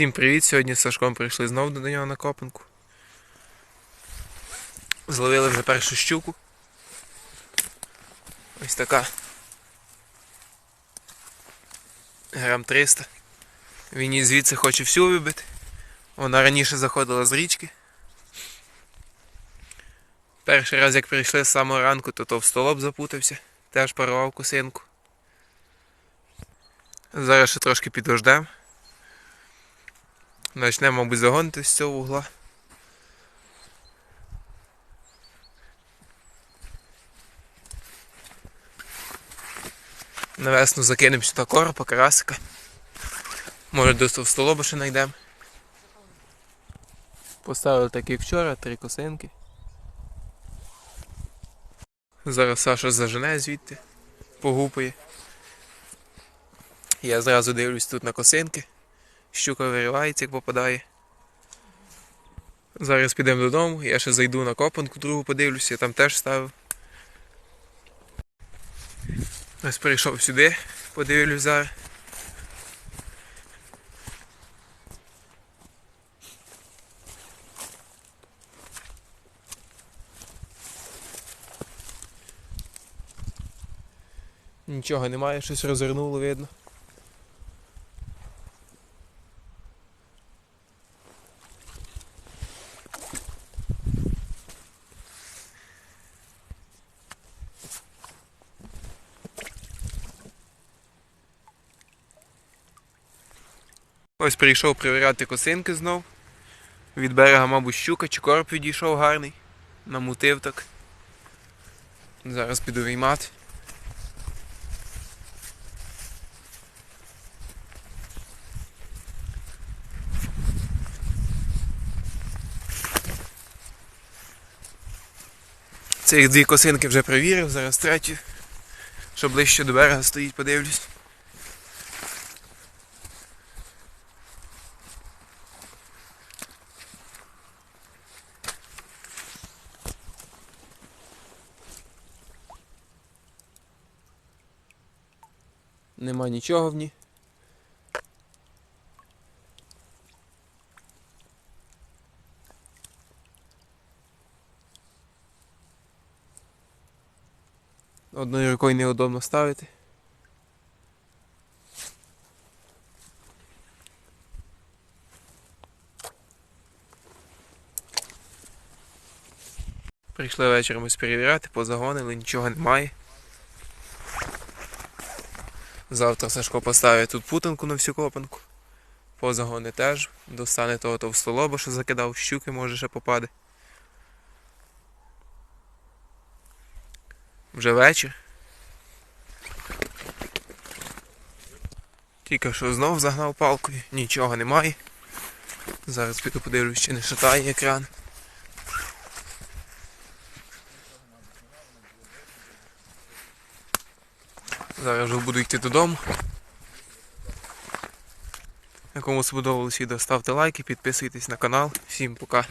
Всім привіт! Сьогодні з Сашком прийшли знову до нього на копанку. Зловили вже першу щуку. Ось така. Грам 300. Він її звідси хоче всю вибити. Вона раніше заходила з річки. Перший раз, як прийшли з самого ранку, то то в столоб запутався. Теж парував косинку. Зараз ще трошки підождемо. Начнемо, мабуть, загонити з цього вугла. На весну закинемо сюди коропа, карасика. Може до столоба ще знайдемо. Поставили так як вчора, три косинки. Зараз Саша зажене звідти, погупає. Я зразу дивлюсь тут на косинки. Щука виривається, як попадає. Зараз підемо додому, я ще зайду на копанку другу подивлюся, я там теж ставив. Ось прийшов сюди, подивлюсь зараз. Нічого немає, щось розвернуло, видно. Ось прийшов перевіряти косинки знов. Від берега, мабуть, щука чи короб відійшов гарний. Намутив так. Зараз піду виймати. Цих дві косинки вже перевірив, зараз третю. Що ближче до берега стоїть, подивлюсь. Нема нічого в ній. Одною рукою неудобно ставити. Прийшли вечором ось перевіряти, позагонили, нічого немає. Завтра Сашко поставить тут путанку на всю копанку. Позагони теж. Достане того товстолоба, що закидав, щуки може ще попаде. Вже вечір. Тільки що знов загнав палкою, нічого немає. Зараз піду подивлюсь, чи не шатає екран. Зараз вже буду йти додому. Якому сподобалось відео, ставте лайки, підписуйтесь на канал. Всім пока.